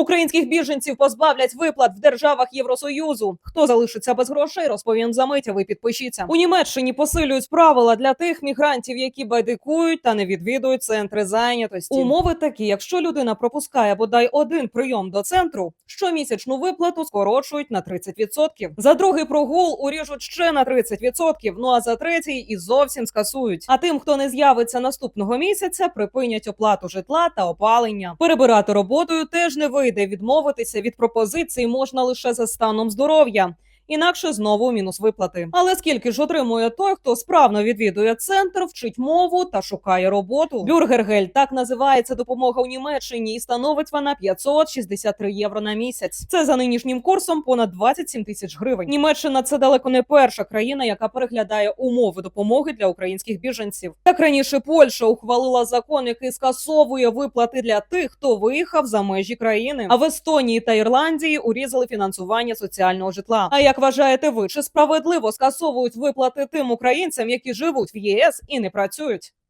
Українських біженців позбавлять виплат в державах Євросоюзу. Хто залишиться без грошей, розповім за мить. Ви підпишіться. У Німеччині посилюють правила для тих мігрантів, які байдикують та не відвідують центри зайнятості. Умови такі: якщо людина пропускає бодай один прийом до центру, щомісячну виплату скорочують на 30%. За другий прогул уріжуть ще на 30%, Ну а за третій і зовсім скасують. А тим, хто не з'явиться наступного місяця, припинять оплату житла та опалення. Перебирати роботою теж не вийде. Відмовитися від пропозиції можна лише за станом здоров'я. Інакше знову мінус виплати. Але скільки ж отримує той, хто справно відвідує центр, вчить мову та шукає роботу? Бюргергель так називається допомога у Німеччині, і становить вона 563 євро на місяць. Це за нинішнім курсом понад 27 тисяч гривень. Німеччина це далеко не перша країна, яка переглядає умови допомоги для українських біженців. Так раніше Польща ухвалила закон, який скасовує виплати для тих, хто виїхав за межі країни. А в Естонії та Ірландії урізали фінансування соціального житла. А як вважаєте ви, чи справедливо скасовують виплати тим українцям, які живуть в ЄС і не працюють?